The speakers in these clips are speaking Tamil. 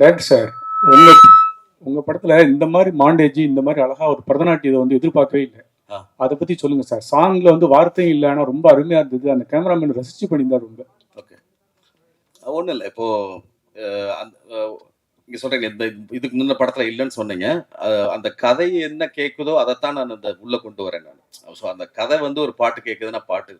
டேரக்டர் சார் உங்க உங்க படத்துல இந்த மாதிரி மாண்டேஜ் இந்த மாதிரி அழகா ஒரு பரதநாட்டியத்தை வந்து எதிர்பார்க்கவே இல்லை. அதை பத்தி சொல்லுங்க சார் சாங்ல வந்து வார்த்தையும் இல்லை ஆனா ரொம்ப அருமையா இருந்தது. அந்த கேமராமேன் ரசிச்சு பண்ணியிருந்தார் ரொம்ப. ஓகே ஒன்றும் இல்லை. இப்போ இங்க சொல்றீங்க இந்த இதுக்கு முன்ன படத்துல இல்லைன்னு சொன்னீங்க. அந்த கதை என்ன கேட்குதோ அதைத்தான் நான் அந்த உள்ள கொண்டு வரேன் நான். ஸோ அந்த கதை வந்து ஒரு பாட்டு கேட்குதுன்னா பாட்டு.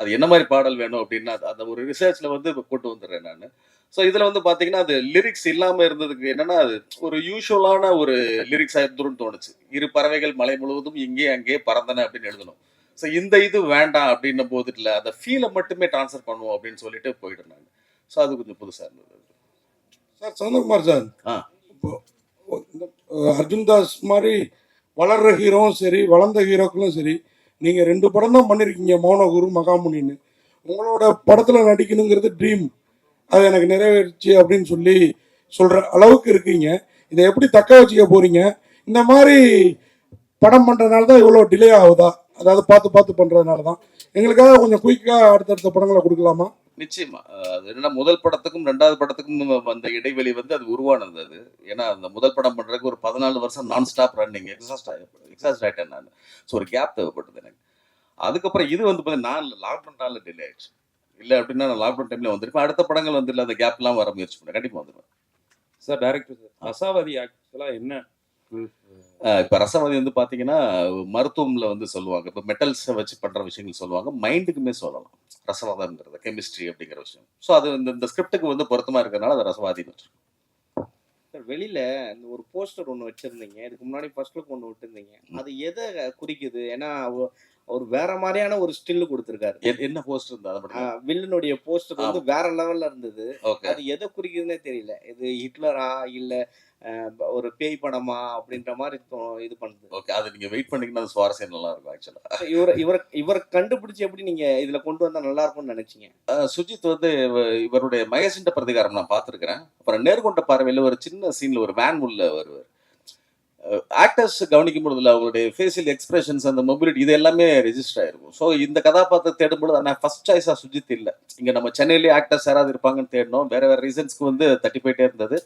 அது என்ன மாதிரி பாடல் வேணும் அப்படின்னா அந்த ஒரு ரிசர்ச்ல வந்து கொண்டு வந்துடுறேன் நான். ஸோ இதுல வந்து பாத்தீங்கன்னா அது லிரிக்ஸ் இல்லாம இருந்ததுக்கு என்னன்னா அது ஒரு யூஷுவலான ஒரு லிரிக்ஸ் ஆயிருந்துருன்னு தோணுச்சு. இரு பறவைகள் மலை முழுவதும் இங்கே அங்கே பறந்தன அப்படின்னு எழுதணும். ஸோ இந்த இது வேண்டாம் அப்படின்ன போது இல்லை அந்த ஃபீலை மட்டுமே ட்ரான்ஸ்ஃபர் பண்ணுவோம் அப்படின்னு சொல்லிட்டு நான் ஸோ அது கொஞ்சம் புதுசாக இருந்தது. Sir Santhakumar sir. ஆ. அர்ஜுன் தாஸ் மாதிரி வளர்ற ஹீரோவும் சரி வளர்ந்த ஹீரோக்களும் சரி நீங்கள் ரெண்டு படம் தான் பண்ணியிருக்கீங்க மௌனகுரு மகாமுனின்னு. உங்களோட படத்தில் நடிக்கணுங்கிறது ட்ரீம் அது எனக்கு நிறைவேறிச்சு அப்படின்னு சொல்லி சொல்கிற அளவுக்கு இருக்கீங்க. இதை எப்படி தக்க வச்சுக்க போகிறீங்க இந்த மாதிரி படம் பண்ணுறதுனால தான் இவ்வளோ டிலே ஆகுதா? அதாவது பார்த்து பார்த்து பண்ணுறதுனால தான். எங்களுக்காக கொஞ்சம் குயிக்காக அடுத்தடுத்த படங்களை கொடுக்கலாமா? நிச்சயமா. அது என்னன்னா முதல் படத்துக்கும் ரெண்டாவது படத்துக்கும் அந்த இடைவெளி வந்து அது உருவானது அது. ஏன்னா அந்த முதல் படம் பண்றதுக்கு ஒரு பதினாலு வருஷம் நான் ஸ்டாப் ரன்னிங் எக்ஸாஸ்ட் எக்ஸாஸ்ட் ஆயிட்டேன் நான். ஸோ ஒரு கேப் தேவைப்பட்டது எனக்கு. அதுக்கப்புறம் இது வந்து பார்த்தீங்கன்னா நான் நாளில் டிலே ஆயிடுச்சு. இல்லை அப்படின்னா நான் லாக்டவுன் டைம்ல வந்திருப்பேன். அடுத்த படங்கள் வந்து இல்லை அந்த கேப்லாம் வர முயற்சி பண்ணேன் கண்டிப்பாக வந்துடுவேன். சார் டைரக்டர் சார் ரசாவதி ஆக்சுவலா என்ன? இப்ப ரசவதி வந்து பாத்தீங்கன்னா மருத்துவம்ல வந்து சொல்லுவாங்க. இப்ப மெட்டல்ஸை வச்சு பண்ற விஷயங்கள் சொல்லுவாங்க. மைண்டுக்குமே சொல்லலாம். ரசவாதம்ங்கிறது கெமிஸ்ட்ரி அப்படிங்கிற விஷயம். ஸோ அது இந்த இந்த ஸ்கிரிப்டுக்கு வந்து பொருத்தமா இருக்கிறதுனால அது ரசவாதின்னு வச்சிருக்கோம் சார் வெளியில இந்த ஒரு போஸ்டர் ஒன்று வச்சிருந்தீங்க. இதுக்கு முன்னாடி ஃபர்ஸ்ட் லுக் ஒன்று விட்டுருந்தீங்க. அது எதை குறிக்குது? ஏன்னா அவர் வேற மாதிரியான ஒரு ஸ்டில் கொடுத்துருக்காரு. என்ன போஸ்ட் இருந்தா வில்லனுடைய போஸ்டர் வந்து வேற லெவல்ல இருந்தது. அது எதை குறிக்குதுன்னே தெரியல. இது ஹிட்லரா இல்ல ஒரு பேய் படமா அப்படின்ற மாதிரி இது பண்ணுது. ஓகே அது நீங்க வெயிட் பண்ணீங்கன்னா அது சுவாரஸ்யம் நல்லா இருக்கும் ஆக்சுவலா இவரை இவரை இவரை கண்டுபிடிச்சு எப்படி நீங்க இதுல கொண்டு வந்தா நல்லா இருக்கும்னு நினைச்சீங்க? சுஜித் வந்து இவ- இவருடைய மகேசிண்ட பிரதிகாரம் நான் பார்த்துருக்கிறேன். அப்புறம் நேர்கொண்ட பார்வையில் ஒரு சின்ன சீன்ல ஒரு வேன் உள்ள வருவார். ஆக்டர்ஸ் கவனிக்கும் பொழுதுல அவங்களுடைய ஃபேஷியல் எக்ஸ்பிரஷன்ஸ் அந்த மொபிலிட்டி இது எல்லாமே ரெஜிஸ்டர் ஆயிருக்கும். ஸோ இந்த கதாபாத்திரம் தேடும்பொழுது நான் ஃபர்ஸ்ட் சாய்ஸாக சுஜித் இல்லை. இங்கே நம்ம சென்னையிலேயே ஆக்டர்ஸ் யாராவது இருப்பாங்கன்னு தேடினோம் வேற வேற ரீசன்ஸ்க்கு வந்து தட்டி போயிட்டே இருந்தது.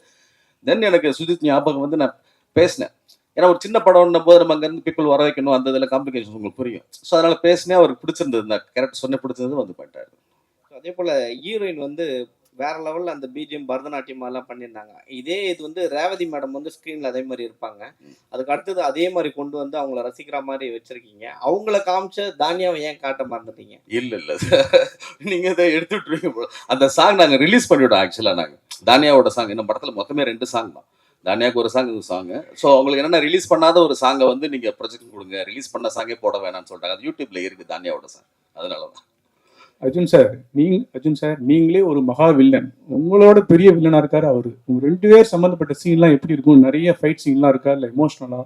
தென் எனக்கு சுஜித் ஞாபகம் வந்து நான் பேசினேன். ஏன்னா ஒரு சின்ன படம்னும் போது நம்ம அங்கேருந்து பீப்புள் வர வைக்கணும். அந்த இதில் காம்ப்ளிகேஷன் உங்களுக்கு புரியும். ஸோ அதனால பேசினேன். அவருக்கு பிடிச்சிருந்தது. நான் கேரக்டர் சொன்ன பிடிச்சது வந்து பண்ணிட்டாரு. அதே போல் ஹீரோயின் வந்து வேற லெவல்ல அந்த பிஜிஎம் பரதநாட்டியம் எல்லாம் பண்ணியிருந்தாங்க. இதே இது வந்து ரேவதி மேடம் வந்து ஸ்க்ரீன்ல அதே மாதிரி இருப்பாங்க. அதுக்கு அடுத்தது அதே மாதிரி கொண்டு வந்து அவங்கள ரசிக்கிற மாதிரி வச்சிருக்கீங்க. அவங்கள காமிச்ச தானியாவை ஏன் காட்ட மறந்துட்டீங்க? இல்ல இல்ல. நீங்க இதை எடுத்து விட்டுருவீங்க போல. அந்த சாங் நாங்க ரிலீஸ் பண்ணிவிட்டோம் ஆக்சுவலா நாங்க. தானியாவோட சாங் இந்த படத்துல மொத்தமே ரெண்டு சாங் தான். தானியாவுக்கு ஒரு சாங் இது சாங் ஸோ அவங்களுக்கு என்னன்னா ரிலீஸ் பண்ணாத ஒரு சாங்கை வந்து நீங்க ப்ரொஜெக்ட் கொடுங்க. ரிலீஸ் பண்ண சாங்கே போட வேணாம்னு சொல்லிட்டாங்க. அது யூடியூப்ல இருக்கு தானியாவோட சாங் அதனால தான் அர்ஜுன் சார் நீங்க அர்ஜுன் சார் நீங்களே ஒரு மகா வில்லன் உங்களோட பெரிய வில்லனா இருக்காரு அவரு. உங்க ரெண்டு பேர் சம்பந்தப்பட்ட சீன்லாம் எப்படி இருக்கும்? நிறைய ஃபைட் சீன்லாம் இருக்கா? இல்ல எமோஷனலா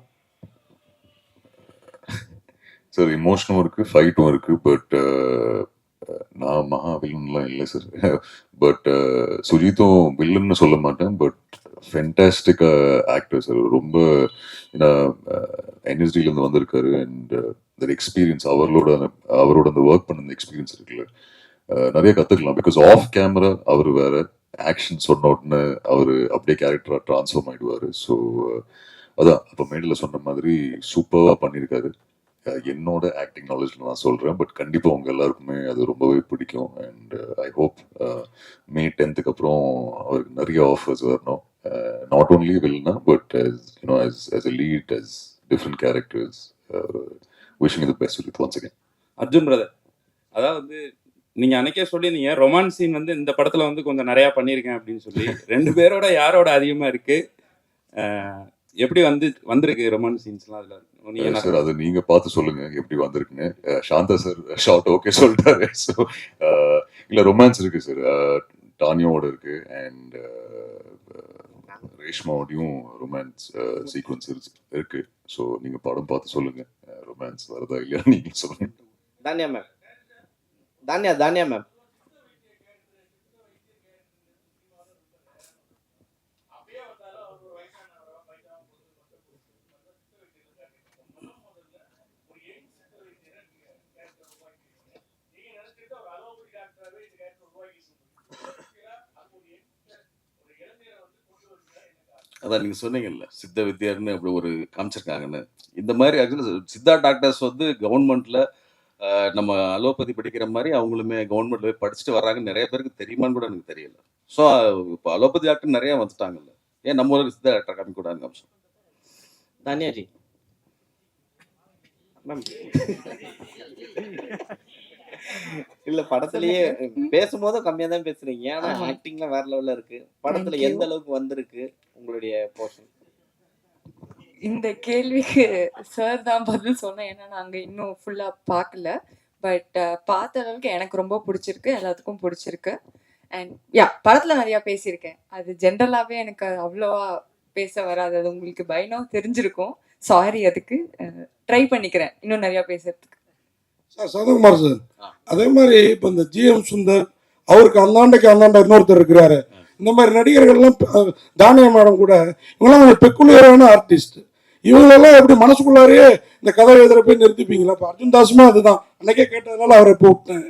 சார் இமோஷனும் இருக்கு ஃபைட்டும் இருக்கு பட் நான் மகா வில்லன்லாம் இல்லை சார் பட் uh, சுஜித்தும் வில்லன்னு சொல்ல மாட்டேன் பட் ஃபென்டாஸ்டிக் ஆக்டர் சார் ரொம்ப என்எஸ்டிலேருந்து uh, வந்திருக்காரு அண்ட் அந்த எக்ஸ்பீரியன்ஸ் அவர்களோட அவரோட அந்த ஒர்க் பண்ண அந்த எக்ஸ்பீரியன்ஸ் இருக்குல்ல uh, நிறைய கற்றுக்கலாம் பிகாஸ் ஆஃப் கேமரா அவர் வேற ஆக்ஷன் சொன்ன உடனே அவர் அப்படியே கேரக்டராக ட்ரான்ஸ்ஃபார்ம் ஆகிடுவார் ஸோ அதான் அப்போ மேடில் சொன்ன மாதிரி சூப்பராக பண்ணியிருக்காரு. என்னோட ஆக்டிங் நாலேஜில் நான் சொல்கிறேன் பட் கண்டிப்பாக உங்கள் எல்லாருக்குமே அது ரொம்பவே பிடிக்கும். அண்ட் ஐ ஹோப் மே டென்த்துக்கு அப்புறம் அவருக்கு நிறைய ஆஃபர்ஸ் வரணும். Not only villain but you know as as a lead as different characters wishing இது best with once again Arjun brother அதாவது வந்து நீங்க அன்னைக்கே சொல்லியிருந்தீங்க ரொமான்ஸ் சீன் வந்து இந்த படத்துல வந்து கொஞ்சம் நிறைய பண்ணியிருக்கேன் அப்படின்னு சொல்லி ரெண்டு பேரோட யாரோட அதிகமா இருக்கு? Uh, எப்படி வந்து வந்திருக்கு ரொமான்ஸ் சீன்ஸ்லாம் அதுல? சார் அது நீங்க பார்த்து சொல்லுங்க எப்படி வந்திருக்குன்னு. சாந்தா சார் ஷார்ட் ஓகே சொல்லிட்டாரு. ஸோ இல்ல ரொமான்ஸ் இருக்கு சார் டானியோட இருக்கு அண்ட் ரேஷ்மாவோடையும் ரொமான்ஸ் சீக்வன்ஸ் இருக்கு ஸோ நீங்க படம் பார்த்து சொல்லுங்க. ரொமான்ஸ் வருதா இல்லையா நீங்க சொல்லுங்க. தானியா மேம் தானியா தானியா மேம் அதான் நீங்க சொன்னீங்கல்ல சித்த வித்யார்னு அப்படி ஒரு காமிச்சிருக்காங்கன்னு. இந்த மாதிரி ஆக்சுவலி சித்தா டாக்டர்ஸ் வந்து கவர்மெண்ட்ல நம்ம அலோபதி படிக்கிற மாதிரி அவங்களுமே கவர்மெண்ட்ல போய் படிச்சுட்டு வர்றாங்கன்னு நிறைய பேருக்கு தெரியுமான்னு கூட எனக்கு தெரியல. ஸோ இப்போ அலோபதி டாக்டர் நிறைய வந்துட்டாங்கல்ல. ஏன் நம்ம ஊருக்கு சித்தா டாக்டர் காமிக்க கூடாதுன்னு காமிச்சோம் தன்யாஜி மேம் இல்ல படத்துலயே பேசும்போதும் கம்மியா தான் பேசுறீங்க. ஆனா. ஆக்டிங்ல வேற லெவல்ல இருக்கு. படத்துல. எந்த அளவுக்கு வந்திருக்கு உங்களுடைய போர்ஷன் இந்த கேள்விக்கு சார் தான் பதில் சொன்னேன். ஏன்னா நாங்க இன்னும் ஃபுல்லா பார்க்கல. பட் பார்த்த அளவுக்கு எனக்கு ரொம்ப பிடிச்சிருக்கு. எல்லாத்துக்கும் பிடிச்சிருக்கு. அண்ட் யா படத்துல நிறைய பேசியிருக்கேன். அது ஜென்ரலாவே எனக்கு அவ்வளோவா பேச வராது. அது உங்களுக்கு பயணம் தெரிஞ்சிருக்கும். சாரி அதுக்கு ட்ரை பண்ணிக்கிறேன். இன்னும் நிறைய பேசுறதுக்கு. Sir Sathakumar sir. அதே மாதிரி இப்போ இந்த ஜிஎம் சுந்தர் அவருக்கு அந்தாண்டைக்கு அந்தாண்ட இன்னொருத்தர் இருக்கிறாரு. இந்த மாதிரி நடிகர்கள்லாம் தானியா மேடம் கூட இவங்கெல்லாம் கொஞ்சம் பெக்குலியரான ஆர்டிஸ்ட் இவங்களெல்லாம் எப்படி மனசுக்குள்ளாரையே இந்த கதை எழுதுற போய் நிறுத்திப்பீங்களா? இப்போ அர்ஜுன் தாஸுமே அதுதான். அன்னைக்கே கேட்டதுனால அவரை இப்போ விட்டேன்.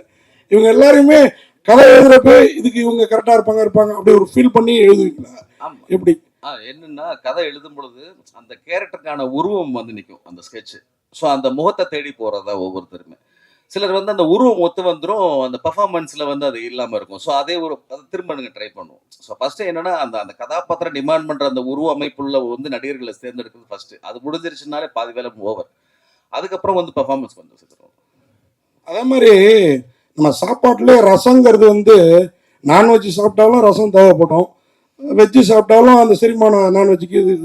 இவங்க எல்லாரையுமே கதை எழுதுறப்ப இதுக்கு இவங்க கரெக்டாக இருப்பாங்க இருப்பாங்க அப்படி ஒரு ஃபீல் பண்ணி எழுதுவீங்களா? எப்படி? என்னன்னா கதை எழுதும் பொழுது அந்த கேரக்டருக்கான உருவம் வந்து நிற்கும் அந்த ஸ்கெட்ச் ஸோ அந்த முகத்தை தேடி போறதா ஒவ்வொருத்தருமே. சிலர் வந்து அந்த உருவம் ஒத்து வந்துடும் அந்த பர்ஃபார்மன்ஸில் வந்து அது இல்லாமல் இருக்கும். ஸோ அதே ஒரு அதை திரும்ப நீங்கள் ட்ரை பண்ணுவோம். ஸோ ஃபஸ்ட்டு என்னென்னா அந்த அந்த கதாபாத்திரம் டிமாண்ட் பண்ணுற அந்த உருவ அமைப்புள்ள வந்து நடிகர்களை தேர்ந்தெடுக்கிறது ஃபஸ்ட்டு அது முடிஞ்சிருச்சுனாலே பாதி வேலை ஓவர் அதுக்கப்புறம் வந்து பர்ஃபார்மன்ஸ் வந்து சேர்த்துருவோம் அதே மாதிரி நம்ம சாப்பாட்டிலே ரசங்கிறது வந்து நான்வெஜ் சாப்பிட்டாலும் ரசம் தேவைப்படும். வெஜ்ஜு சாப்பிட்டாலும் அந்த செரிமானம் நான்வெஜ்ஜுக்கு இது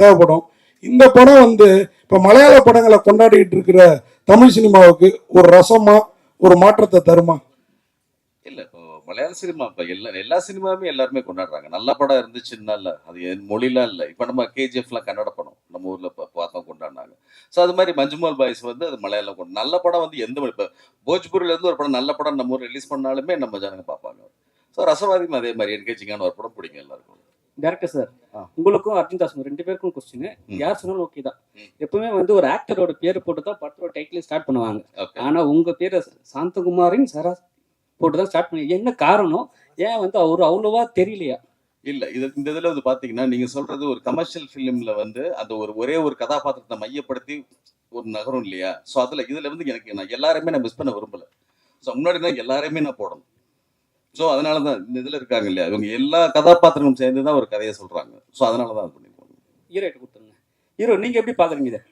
தேவைப்படும். இந்த படம் வந்து இப்போ மலையாள படங்களை கொண்டாடிட்டு இருக்கிற தமிழ் சினிமாவுக்கு ஒரு ரசமா ஒரு மாற்றத்தை தருமா? இல்லை இப்போ மலையாள சினிமா இப்போ எல்லா எல்லா சினிமாவுமே எல்லாருமே கொண்டாடுறாங்க. நல்ல படம் இருந்துச்சுன்னா இல்லை அது என் மொழிலாம் இல்லை. இப்போ நம்ம கேஜிஎஃப்லாம் கன்னட படம் நம்ம ஊரில் இப்போ பார்த்தோம் கொண்டாடினாங்க. ஸோ அது மாதிரி மஞ்சுமால் பாய்ஸ் வந்து அது மலையாளம் கொண்டு நல்ல படம் வந்து எந்த மொழி இப்போ போஜ்பூர்லேருந்து ஒரு படம் நல்ல படம் நம்ம ஊர் ரிலீஸ் பண்ணாலுமே நம்ம ஜனங்க பார்ப்பாங்க. ஸோ ரசவாதியும் அதே மாதிரி என்கேஜிங்கான ஒரு படம் பிடிக்கும் எல்லாருக்கும். Director sir. உங்களுக்கும் அர்ஜுன் தாஸ் ரெண்டு பேருக்கும் கொஸ்டின். யார் சொன்னாலும் ஓகே தான். எப்பவுமே வந்து ஒரு ஆக்டரோட பேர் போட்டு தான் படத்தோட டைட்டில் ஸ்டார்ட் பண்ணுவாங்க. ஆனா உங்க பேரை சாந்தகுமாரின் சரா போட்டு தான் ஸ்டார்ட் பண்ணி என்ன காரணம்? ஏன் வந்து அவர் அவ்வளவா தெரியலையா? இல்ல இது இந்த இதுல வந்து பாத்தீங்கன்னா நீங்க சொல்றது ஒரு கமர்ஷியல் ஃபிலிம்ல வந்து அந்த ஒரு ஒரே ஒரு கதாபாத்திரத்தை மையப்படுத்தி ஒரு நகரம் இல்லையா? ஸோ அதுல இதுல வந்து எனக்கு நான் எல்லாருமே நான் மிஸ் பண்ண விரும்பல. ஸோ முன்னாடி தான் எல்லாருமே நான் போடணும். ஸோ அதனால தான் இந்த இதுல இருக்காங்க இல்லையா? இவங்க எல்லா கதாபாத்திரங்களும் சேர்ந்து தான் ஒரு கதையை சொல்றாங்க. ஸோ அதனால தான் அது பண்ணிருக்கோம் ஹீரோட்ட கொடுத்துருங்க. ஹீரோ நீங்க எப்படி பாக்குறீங்க இதை?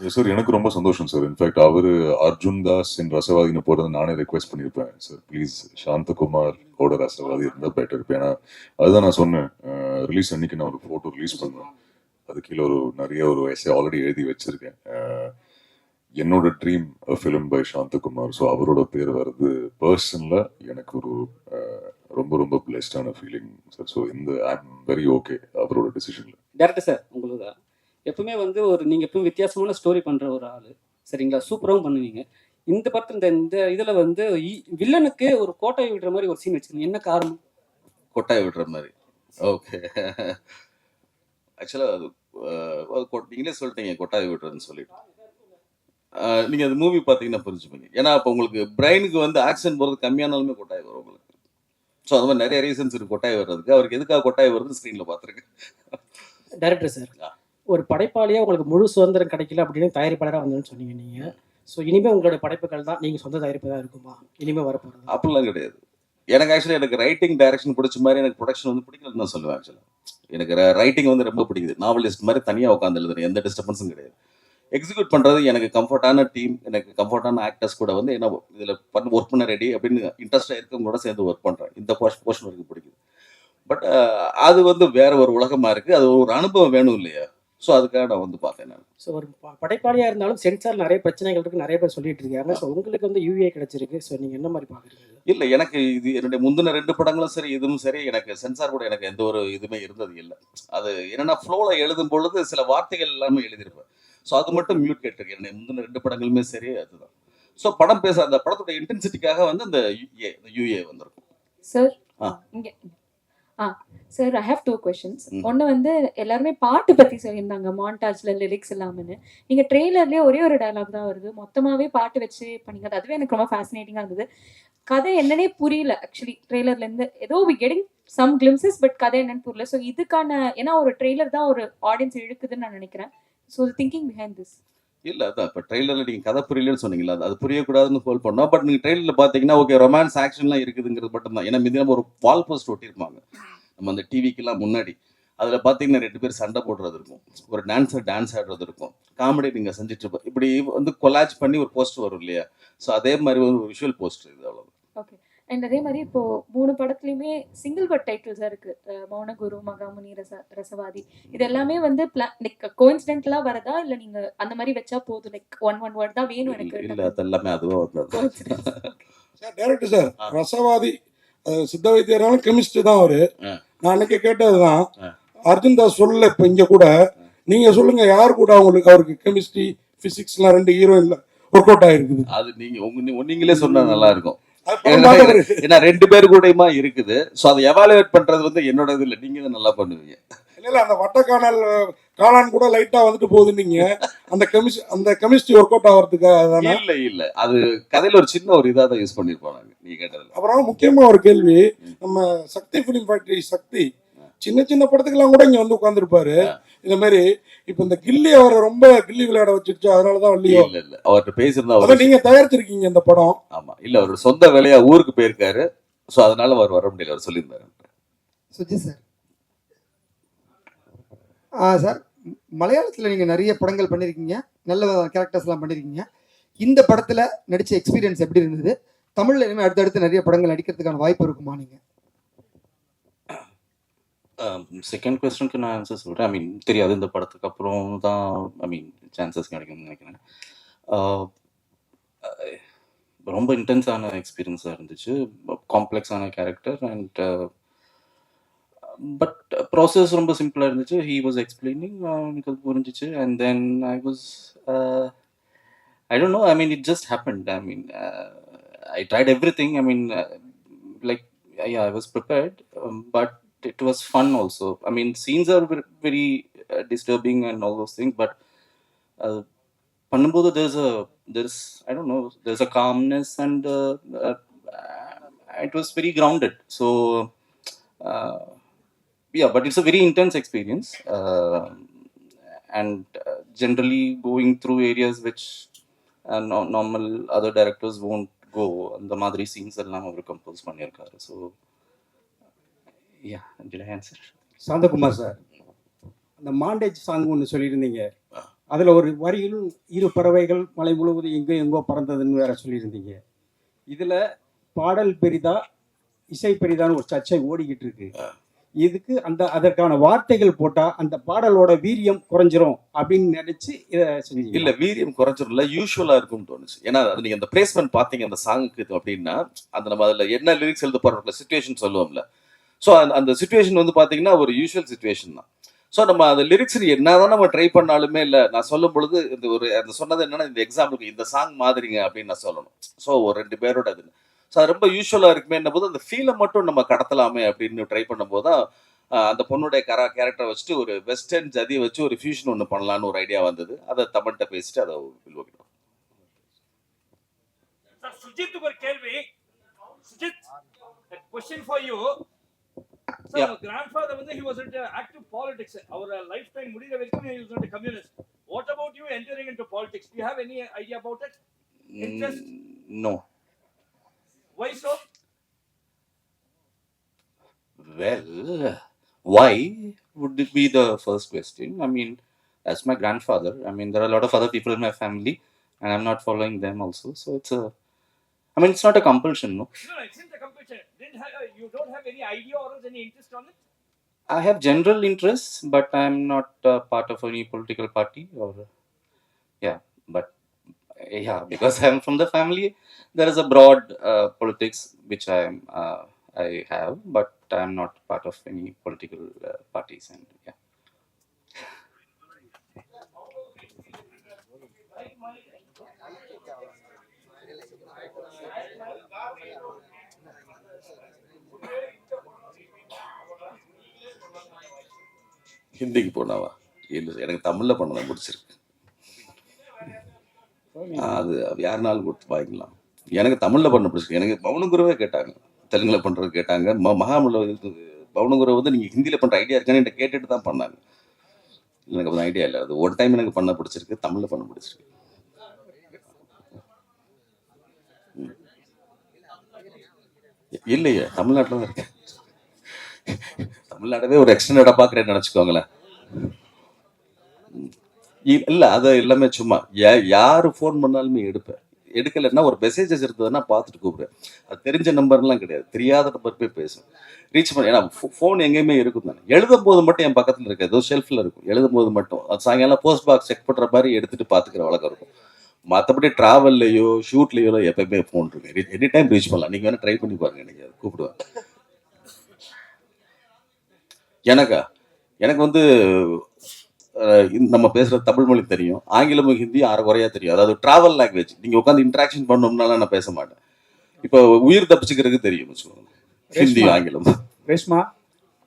சார் எனக்கு ரொம்ப சந்தோஷம் சார் இன்ஃபேக்ட் அவர் அர்ஜுன் தாஸ் என் ரசவாதின்னு போடுறது நானே ரெக்வெஸ்ட் பண்ணியிருப்பேன் சார் ப்ளீஸ் சாந்தகுமார் ஓட ரசவாதி இருந்தால் பெட்டர் இருப்பேன். ஏன்னா அதுதான் நான் சொன்னேன். ரிலீஸ் அன்னைக்கு நான் ஒரு ஃபோட்டோ ரிலீஸ் பண்ணுவேன் அது கீழே ஒரு நிறைய ஒரு எஸ்ஏ ஆல்ரெடி எழுதி வச்சிருக்கேன். என்னோட dream film by Santhakumar so அவரோட பேர் வர்றது பர்சனில் எனக்கு ஒரு ரொம்ப ரொம்ப பிளெஸ்டான ஃபீலிங் சார் ஸோ இந்த ஐ எம் வெரி ஓகே அவரோட டிசிஷனில் டேரக்டர் சார் உங்களுக்கு தான் எப்பவுமே வந்து ஒரு நீங்க எப்பவும் வித்தியாசமான ஸ்டோரி பண்ற ஒரு ஆளு. சரிங்களா? சூப்பராகவும் பண்ணுவீங்க. இந்த படத்துல இந்த இந்த இதுல வந்து இ- வில்லனுக்கு ஒரு கோட்டை விடுற மாதிரி ஒரு சீன் வச்சிருக்கீங்க என்ன காரணம்? கொட்டாய் விடுற மாதிரி. ஓகே ஆக்சுவலாக அது நீங்களே சொல்லிட்டீங்க கொட்டாய் விடுறதுன்னு சொல்லிட்டு. நீங்க அது மூவி பார்த்தீங்கன்னா புரிஞ்சுப்பீங்க ஏன்னா அப்போ உங்களுக்கு பிரெயினுக்கு வந்து ஆக்ஷன் போகிறது கம்மியானாலுமே கொட்டாய் வரும் உங்களுக்கு. ஸோ அது மாதிரி நிறைய ரீசன்ஸ் இருக்கு கொட்டாய் வர்றதுக்கு. அவருக்கு எதுக்காக கொட்டாய் வருதுன்னு ஸ்க்ரீனில் பார்த்துருக்கு டைரக்டர் சார். ஒரு படைப்பாளியாக உங்களுக்கு முழு சுதந்திரம் கிடைக்கல அப்படின்னு தயாரிப்பாளராக வந்தேன்னு சொன்னீங்க நீங்கள் ஸோ இனிமேல் உங்களோட படைப்புகள் தான் நீங்கள் சொந்த தயாரிப்பு தான் இருக்குமா? இனிமேல் வரப்போகிறது அப்படிலாம் கிடையாது. எனக்கு ஆக்சுவலி எனக்கு ரைட்டிங் டைரக்ஷன் பிடிச்ச மாதிரி எனக்கு ப்ரொடக்ஷன் வந்து பிடிக்கலன்னு தான் சொல்லுவேன் ஆக்சுவலாக எனக்கு ரைட்டிங் வந்து ரொம்ப பிடிக்குது. நாவலிஸ்ட் மாதிரி தனியாக உட்காந்து எழுதுறேன். எந்த டிஸ்டர்பன்ஸும் கிடையாது. எக்ஸிக்யூட் பண்ணுறது எனக்கு கம்ஃபர்டான டீம் எனக்கு கம்ஃபர்டான ஆக்டர்ஸ் கூட வந்து என்ன இதில் பண்ண ஒர்க் பண்ண ரெடி அப்படின்னு இன்ட்ரெஸ்டாக இருக்கவங்க கூட சேர்ந்து ஒர்க் பண்ணுறேன் இந்த போர்ஷன் போர்ஷன் வரைக்கும் பிடிக்குது. பட் அது வந்து வேற ஒரு உலகமாக இருக்குது அது ஒரு அனுபவம் வேணும் இல்லையா? ஸோ அதுக்காக நான் வந்து பார்த்தேன் நான். ஸோ ஒரு படைப்பாளியாக இருந்தாலும் சென்சார் நிறைய பிரச்சனைகள் இருக்கு நிறைய பேர் சொல்லிட்டு இருக்காங்க. ஸோ உங்களுக்கு வந்து யூஏ கிடைச்சிருக்கு. ஸோ நீங்கள் என்ன மாதிரி பார்க்குறீங்க? இல்லை எனக்கு இது என்னுடைய முந்தின ரெண்டு படங்களும் சரி இதுவும் சரி எனக்கு சென்சார் கூட எனக்கு எந்த ஒரு இதுவுமே இருந்தது இல்லை. அது என்னன்னா ஃப்ளோவில் எழுதும் பொழுது சில வார்த்தைகள் எல்லாமே எழுதியிருப்பேன் ஸோ அது மட்டும் மியூட் கேட்டிருக்கேன் முந்தின ரெண்டு படங்களுமே சரி அதுதான். ஸோ படம் பேச அந்த படத்தோட இன்டென்சிட்டிக்காக வந்து அந்த யூஏ யூஏ வந்திருக்கும். சார் ஆ. இங்க ஆ sir I have two questions. ஒன்று வந்து எல்லாருமே பாட்டு பற்றி சொல்லியிருந்தாங்க மாண்டாஜ்ல லிரிக்ஸ் இல்லாமன்னு. நீங்கள் ட்ரெய்லர்லேயே ஒரே ஒரு டயலாக் தான் வருது. மொத்தமாகவே பாட்டு வச்சு பண்ணீங்க. அது அதுவே எனக்கு ரொம்ப ஃபேசினேட்டிங்காக இருந்தது. கதை என்னன்னே புரியல ஆக்சுவலி ட்ரெய்லர்லேருந்து ஏதோ we getting some glimpses but கதை என்னன்னு புரியல. ஸோ இதுக்கான ஏன்னா ஒரு ட்ரெய்லர் தான் ஒரு ஆடியன்ஸ் இழுக்குதுன்னு நான் நினைக்கிறேன். ஸோ திங்கிங் பிஹைண்ட் திஸ் இல்ல அதான் இப்போ ட்ரெய்லரில் நீங்கள் கதை புரியலன்னு சொன்னீங்களா அது- புரியக்கூடாதுன்னு ஹோல் பண்ணோம். பட் நீங்கள் ட்ரெய்லரில் பார்த்தீங்கன்னா ஓகே ரொமான்ஸ் ஆக்ஷன்லாம் இருக்குதுங்கிறது மட்டும்தான். ஏன்னா மிதி நம்ம ஒரு வால் போஸ்ட் ஒட்டியிருப்பாங்க. நம்ம அந்த டிவிக்கெல்லாம் முன்னாடி. அதில் பார்த்தீங்கன்னா ரெண்டு பேர் சண்டை போடுறது இருக்கும். ஒரு டான்ஸர் டான்ஸ் ஆடுறது இருக்கும். காமெடி நீங்கள் செஞ்சுட்டு இருப்போம் இப்படி வந்து கொலாஜ் பண்ணி ஒரு போஸ்ட் வரும் இல்லையா? ஸோ அதே மாதிரி ஒரு விஷுவல் போஸ்ட் இது அவ்வளோ ஓகே அண்ட் அதே மாதிரி இப்போ மூணு படத்துலையுமே சிங்கிள் பட் டைட்டில்ஸாக இருக்கு. மௌனகுரு மகாமுனி ரச ரசவாதி. இது எல்லாமே வந்து பிளான் லைக் கோயின்சிடென்ட்லாம் வரதா? இல்லை நீங்க அந்த மாதிரி வச்சா போதும்? லைக் ஒன் ஒன் வேர்ட் தான் வேணும் எனக்கு? இல்லை அது எல்லாமே அதுவும் வந்தது. Coincidence. Sir director sir. Rasavathi சித்த வைத்தியராலும் கெமிஸ்ட்ரி தான் அவரு. நான் அன்னைக்கு கேட்டதுதான். அர்ஜுன் தாஸ் சொல்லல இப்ப இங்க கூட. நீங்க சொல்லுங்க யார் கூட அவங்களுக்கு அவருக்கு கெமிஸ்ட்ரி பிசிக்ஸ்லாம் ரெண்டு ஹீரோயின்ல ஒர்க் அவுட் ஆயிருக்குது? அது நீங்கள் உங்க நீங்களே சொன்னா நல்லா இருக்கும். ஏன்னா ரெண்டு பேர் கூடயுமா இருக்குது. ஸோ அதை எவாலுவேட் பண்றது வந்து என்னோட இது இல்லை நீங்கள் தான் நல்லா பண்ணுவீங்க. இல்ல இல்ல அந்த வட்டக்கானல் காளான் கூட லைட்டா வந்துட்டு போகுது நீங்க. அந்த கெமிஸ்ட்ரி அந்த கெமிஸ்ட்ரி ஒர்க் அவுட் ஆகிறதுக்காக தானே? இல்ல இல்ல. அது கதையில ஒரு சின்ன ஒரு இதா தான் யூஸ் பண்ணிருப்போம் நாங்க நீங்க கேட்டதுல. அப்புறம் முக்கியமா ஒரு கேள்வி நம்ம சக்தி ஃபிலிம் ஃபேக்டரி சக்தி சின்ன சின்ன படத்துக்கெல்லாம் கூட இங்க வந்து உட்காந்துருப்பாரு இந்த மாதிரி இப்ப இந்த கில்லி அவரை ரொம்ப கில்லி விளையாட வச்சிருச்சு அதனாலதான் இல்லையோ? இல்ல இல்ல. அவர்கிட்ட பேசியிருந்தா அவர் நீங்க தயாரிச்சிருக்கீங்க இந்த படம். ஆமா. இல்ல அவரோட சொந்த வேலையா ஊருக்கு போயிருக்காரு. சோ அதனால அவர் வர முடியல அவர் சொல்லியிருந்தாரு. சுஜித் சார். ஆ சார் மலையாளத்தில் நீங்கள் நிறைய படங்கள் பண்ணியிருக்கீங்க நல்ல கேரக்டர்ஸ்லாம் பண்ணியிருக்கீங்க இந்த படத்தில் நடித்த எக்ஸ்பீரியன்ஸ் எப்படி இருந்தது? தமிழில் இனிமேல் அடுத்தடுத்து நிறைய படங்கள் நடிக்கிறதுக்கான வாய்ப்பு இருக்குமா நீங்கள் செகண்ட் கொஸ்டினுக்கு நான் ஆன்சர் சொல்கிறேன் ஐ மீன் தெரியாது இந்த படத்துக்கு அப்புறம் தான் ஐ மீன் சான்சஸ் கிடைக்கும்னு நினைக்கிறேன். ரொம்ப இன்டென்ஸான எக்ஸ்பீரியன்ஸாக இருந்துச்சு. காம்ப்ளெக்ஸான கேரக்டர் அண்ட் பட் ப்ராசஸ் ரொம்ப சிம்பிளாக இருந்துச்சு. ஹீ வாஸ் எக்ஸ்பிளைனிங் எனக்கு அது புரிஞ்சிச்சு. And then I was I don't know I mean it just happened I mean I tried every thing I mean like I was prepared but it was fun also. I mean, scenes are very, very uh, disturbing and all those things, but uh, பண்ணும்போது there's a there's I don't know there's a calmness and uh, uh, it was very grounded. So uh, yeah, but it's a very intense experience, uh, and uh, generally going through areas which uh, no, normal other directors won't go. அந்த மாதிரி சீன்ஸ் எல்லாம் அவர் கம்போஸ் பண்ணியிருக்காரு so yeah did I answer Santhakumar sir அந்த மாண்டேஜ் சாங் ஒன்று சொல்லியிருந்தீங்க. அதில் ஒரு வரியில் இரு பறவைகள் மலை முழுவதும் எங்கோ எங்கோ பறந்ததுன்னு வேற சொல்லியிருந்தீங்க. இதில் பாடல் பெரிதா இசை பெரிதான்னு ஒரு சர்ச்சை ஓடிக்கிட்டு இருக்கு. இதுக்கு அந்த அதற்கான வார்த்தைகள் போட்டால் அந்த பாடலோட வீரியம் குறைஞ்சிரும் அப்படின்னு நினைச்சு இதை செஞ்சீங்க. இல்ல வீரியம் குறைஞ்சிரும்ல யூஸ்வலா இருக்கும்னு தோணுச்சு. ஏன்னா அது நீங்க அந்த பிளேஸ்மெண்ட் பாத்தீங்க அந்த சாங்குக்கு அப்படின்னா அந்த நம்ம அதுல என்ன லிரிக்ஸ் எழுத போறோம்ல சுச்சுவேஷன் சொல்லுவோம்ல ஸோ அந்த அந்த சுச்சுவேஷன் வந்து பார்த்தீங்கன்னா ஒரு யூஷுவல் சுச்சுவேஷன் தான். ஸோ நம்ம அந்த லிரிக்ஸ் என்னதான் நம்ம ட்ரை பண்ணாலுமே இல்லை நான் சொல்லும் பொழுது இந்த ஒரு அந்த சொன்னது என்னன்னா இந்த எக்ஸாம்பிளுக்கு இந்த சாங் மாதிரிங்க அப்படின்னு நான் சொல்லணும். ஸோ ஒரு ரெண்டு பேரோட அது ஸோ அது ரொம்ப யூஸ்வலாக இருக்குமே போது அந்த ஃபீலை மட்டும் நம்ம கடத்தலாமே அப்படின்னு ட்ரை பண்ணும்போது தான் அந்த பொண்ணுடைய கரா கேரக்டரை வச்சுட்டு ஒரு வெஸ்டர்ன் ஜதியை வச்சு ஒரு ஃபியூஷன் ஒன்று பண்ணலான்னு ஒரு ஐடியா வந்தது. அதை தமிழ்கிட்ட பேசிட்டு அதை வில்வகிட்டோம் Sir, ஒரு கேள்வி. Sujith question for you Sir Yeah. grandfather வந்து he was into active politics our life time முடிகிற வரைக்கும் he was into communist what about you entering into politics do you have any idea about it Interest? No why so Well, why would it be the first question? I mean, that's my grandfather. I mean, there are a lot of other people in my family, and I'm not following them also. So it's a, I mean, it's not a compulsion, no. no no it's in the competition didn't have, uh, you don't have any idea or else any interest on it I have general interests, but I'm not uh, part of any political party or, yeah, but yeah, because I'm from the family, there is a broad uh, politics which I'm, uh, I have, but I'm not part of any political uh, parties, and yeah. ஹிந்திக்கு போனாவா? இல்லை எனக்கு தமிழில் பண்ணதான் பிடிச்சிருக்கு. அது அது யாருனாலும் கொடுத்து வாங்கிக்கலாம். எனக்கு தமிழில் பண்ண பிடிச்சிருக்கு. எனக்கு மௌன கேட்டாங்க. தெலுங்கில் பண்ணுறது கேட்டாங்க. ம மகாமல்ல பவுனுங்குறை வந்து நீங்கள் ஹிந்தியில் பண்ணுற ஐடியா இருக்கான்னு என்கிட்ட கேட்டுட்டு தான் பண்ணாங்க. எனக்கு அப்போ ஐடியா இல்லை. அது ஒரு டைம் எனக்கு பண்ண பிடிச்சிருக்கு. தமிழில் பண்ண பிடிச்சிருக்கு. இல்லையே தமிழ்நாட்டில் தான் இருக்கேன். தமிழ்நாடவே ஒரு எக்ஸ்டெண்டடாக பார்க்குறேன்னு நினச்சிக்கோங்களேன். இ- இல்ல அது எல்லாமே சும்மா யா- யாரு ஃபோன் பண்ணாலுமே எடுப்பேன். எடுக்கலைன்னா ஒரு மெசேஜஸ் இருந்ததுன்னா பார்த்துட்டு கூப்பிடுவேன். அது தெரிஞ்ச நம்பர்லாம் கிடையாது. தெரியாத நம்பர் போய் பேசும் ரீச் பண்ண ஏன்னா ஃபோன் எங்கேயுமே இருக்கும் தானே. எழுதும் போது மட்டும் என் பக்கத்தில் இருக்க ஏதோ ஷெல்ஃபில் இருக்கும். எழுதும் போது மட்டும். அது சாயங்காலம் போஸ்ட் பாக்ஸ் செக் பண்ணுற மாதிரி எடுத்துட்டு பார்த்துக்கிற வழக்கம் இருக்கும். மற்றபடி ட்ராவல்லையோ ஷூட்லேயோ எப்பயுமே ஃபோன் இருக்கு எனி டைம் ரீச் பண்ணலாம். நீங்கள் வேணால் ட்ரை பண்ணி பாருங்க நீங்கள் கூப்பிடுவேன். எனக்கா எனக்கு வந்து நம்ம பேசுகிற தமிழ் மொழி தெரியும். ஆங்கிலமும் ஹிந்தியும் அரை குறையா தெரியும். அதாவது ட்ராவல் லாங்குவேஜ் நீங்கள் உட்காந்து இன்ட்ராக்ஷன் பண்ணோம்னால நான் பேச மாட்டேன். இப்போ உயிர் தப்பிச்சுக்கிறதுக்கு தெரியும். வச்சுக்கோங்க. ஹிந்தி. ஆங்கிலம். ரேஷ்மா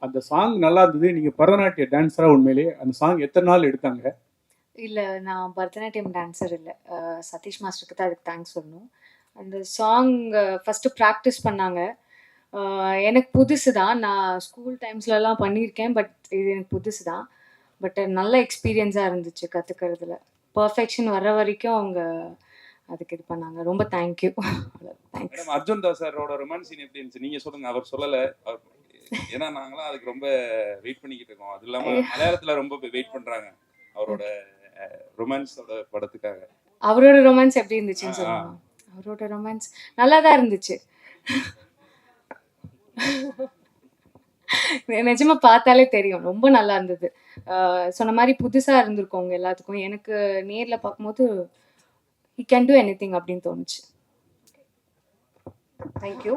அந்த சாங் நல்லா இருந்தது. நீங்க பரதநாட்டிய டான்ஸரா உண்மையிலே அந்த சாங் எத்தனை நாள் எடுத்தாங்க? இல்லை நான் பரதநாட்டியம் டான்ஸர் இல்லை. சதீஷ் மாஸ்டருக்கு தான் அதுக்கு தேங்க்ஸ் சொல்லணும். அந்த சாங் ஃபஸ்ட்டு ப்ராக்டிஸ் பண்ணாங்க. எனக்கு புதுசு தான் நான் ஸ்கூல் டைம்ஸ்லலாம் பண்ணியிருக்கேன் பட் இது எனக்கு புதுசு தான் பட் நல்ல எக்ஸ்பீரியன்ஸாக இருந்துச்சு கற்றுக்கிறதுல பர்ஃபெக்ஷன் வர்ற வரைக்கும் அவங்க அதுக்கு இது பண்ணாங்க. ரொம்ப thank you thanks madam Arjun Das சாரோட ரொமான்ஸ் சீன் எப்படி இருந்துச்சு? நீங்க சொல்லுங்க. அவர் சொல்லல. ஏன்னா நாங்களாம் அதுக்கு ரொம்ப வெயிட் பண்ணிக்கிட்டு இருக்கோம். அது இல்லாம மலையாளத்துல ரொம்ப வெயிட் பண்றாங்க அவரோட ரொமான்ஸோட படத்துக்காக. அவரோட ரொமான்ஸ் எப்படி இருந்துச்சுன்னு. சொல்லுங்க. அவரோட ரொமான்ஸ் நல்லா தான் இருந்துச்சு. நிஜமா பார்த்தாலே தெரியும். ரொம்ப நல்லா இருந்தது. சொன்ன மாதிரி புதுசா இருந்திருக்கும் அவங்க எல்லாத்துக்கும். எனக்கு நேர்ல பார்க்கும்போது he can do anything அப்படின்னு தோணுச்சு. தேங்க்யூ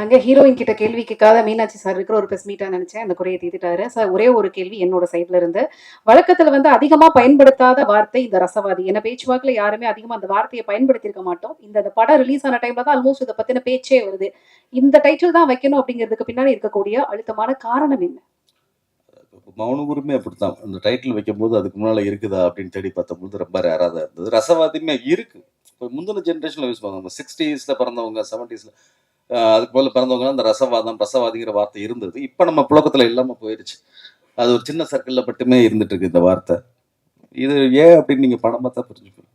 அங்கே ஹீரோயின் கிட்ட கேள்வி கேட்காத மீனாட்சி சார் இருக்கிற ஒரு பெஸ் மீட்டாக நினைச்சேன். அந்த குறையை தீர்த்துட்டாரு. சார் ஒரே ஒரு கேள்வி என்னோட சைட்ல இருந்து. வழக்கத்தில் வந்து அதிகமாக பயன்படுத்தாத வார்த்தை இந்த ரசவாதி. ஏன்னா பேச்சுவாக்கில் யாருமே அதிகமாக அந்த வார்த்தையை பயன்படுத்தியிருக்க மாட்டோம். இந்த படம் ரிலீஸ் ஆன டைம்ல தான் ஆல்மோஸ்ட் இதை பற்றின பேச்சே வருது. இந்த டைட்டில் தான் வைக்கணும் அப்படிங்கிறதுக்கு பின்னாடி இருக்கக்கூடிய அழுத்தமான காரணம் என்ன? மௌனகுருமே அப்படித்தான். அந்த டைட்டில் வைக்கும்போது அதுக்கு முன்னால இருக்குதா அப்படின்னு தேடி பார்த்தபோது ரொம்ப ரேராக தான் இருந்தது. ரசவாதியுமே இருக்கு. இப்போ முந்தின ஜென்ரேஷனில் யூஸ் பண்ணுவாங்க சிக்ஸ்டீஸில் பிறந்தவங்க செவன்டீஸில் அதுக்கு போல பிறந்தவங்க அந்த ரசவாதம் ரசவாதிங்கிற வார்த்தை இருந்தது. இப்போ நம்ம புழக்கத்தில் இல்லாமல் போயிடுச்சு அது ஒரு சின்ன சர்க்கிளில் மட்டுமே இருந்துட்டு இருக்கு இந்த வார்த்தை. இது ஏன் அப்படின்னு நீங்கள் படம் பார்த்தா புரிஞ்சுக்கணும்.